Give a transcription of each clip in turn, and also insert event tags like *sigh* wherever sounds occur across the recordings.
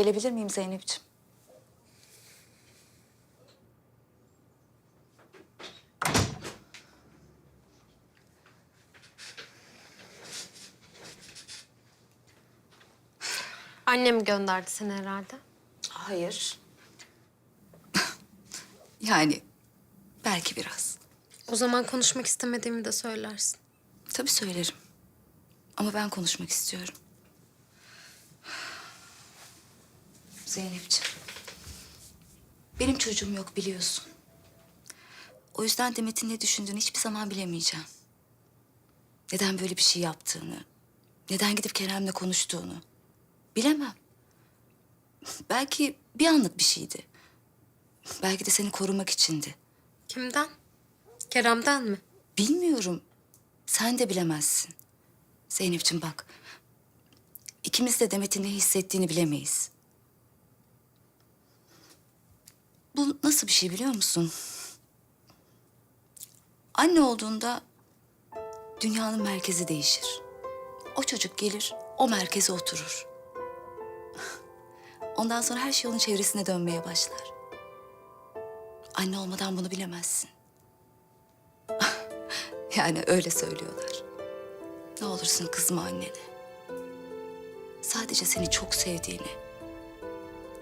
Gelebilir miyim Zeynep'ciğim? Annem gönderdi seni herhalde. Hayır. *laughs* yani belki biraz. O zaman konuşmak istemediğimi de söylersin. Tabii söylerim. Ama ben konuşmak istiyorum. Zeynep'ciğim. Benim çocuğum yok biliyorsun. O yüzden Demet'in ne düşündüğünü hiçbir zaman bilemeyeceğim. Neden böyle bir şey yaptığını, neden gidip Kerem'le konuştuğunu bilemem. Belki bir anlık bir şeydi. Belki de seni korumak içindi. Kimden? Kerem'den mi? Bilmiyorum. Sen de bilemezsin. Zeynep'ciğim bak. İkimiz de Demet'in ne hissettiğini bilemeyiz. Bu nasıl bir şey biliyor musun? Anne olduğunda dünyanın merkezi değişir. O çocuk gelir, o merkeze oturur. Ondan sonra her şey onun çevresine dönmeye başlar. Anne olmadan bunu bilemezsin. *laughs* Yani öyle söylüyorlar. Ne olursun kızma annene. Sadece seni çok sevdiğini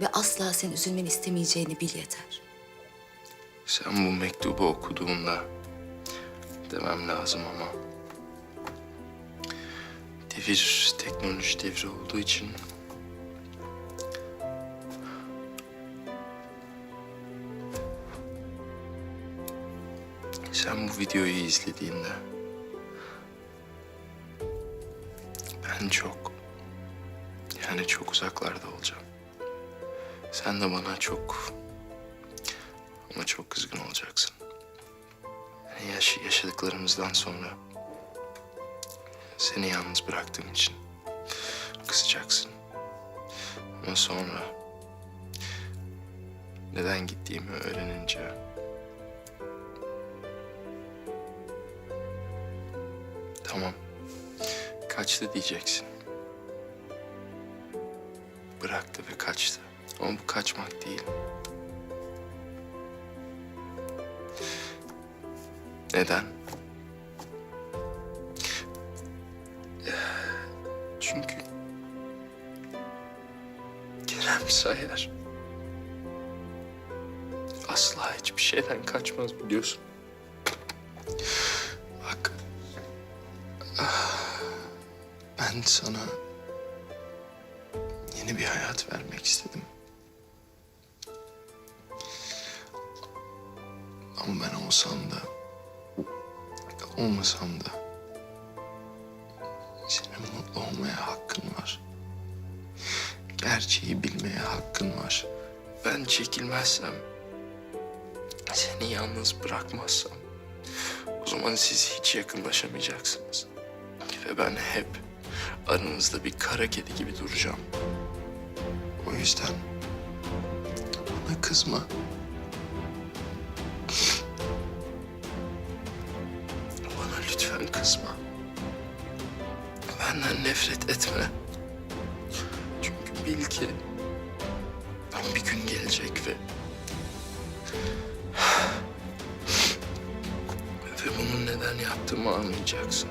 ve asla senin üzülmeni istemeyeceğini bil yeter. Sen bu mektubu okuduğunda demem lazım ama devir teknoloji devri olduğu için sen bu videoyu izlediğinde ben çok yani çok uzaklarda olacağım. Sen de bana çok ama çok kızgın olacaksın. Yaş yaşadıklarımızdan sonra seni yalnız bıraktığım için kızacaksın. Ama sonra neden gittiğimi öğrenince tamam kaçtı diyeceksin. Bıraktı ve kaçtı. Ama bu kaçmak değil. Neden? Çünkü Kerem Sayar asla hiçbir şeyden kaçmaz biliyorsun. Bak ben sana yeni bir hayat vermek istedim. Ama ben olsam da olmasam da senin mutlu olmaya hakkın var. Gerçeği bilmeye hakkın var. Ben çekilmezsem, seni yalnız bırakmazsam o zaman siz hiç yakınlaşamayacaksınız. Ve ben hep aranızda bir kara kedi gibi duracağım. O yüzden bana kızma. Lütfen kızma. Benden nefret etme. Çünkü bil ki bir gün gelecek ve ve bunun neden yaptığımı anlayacaksın.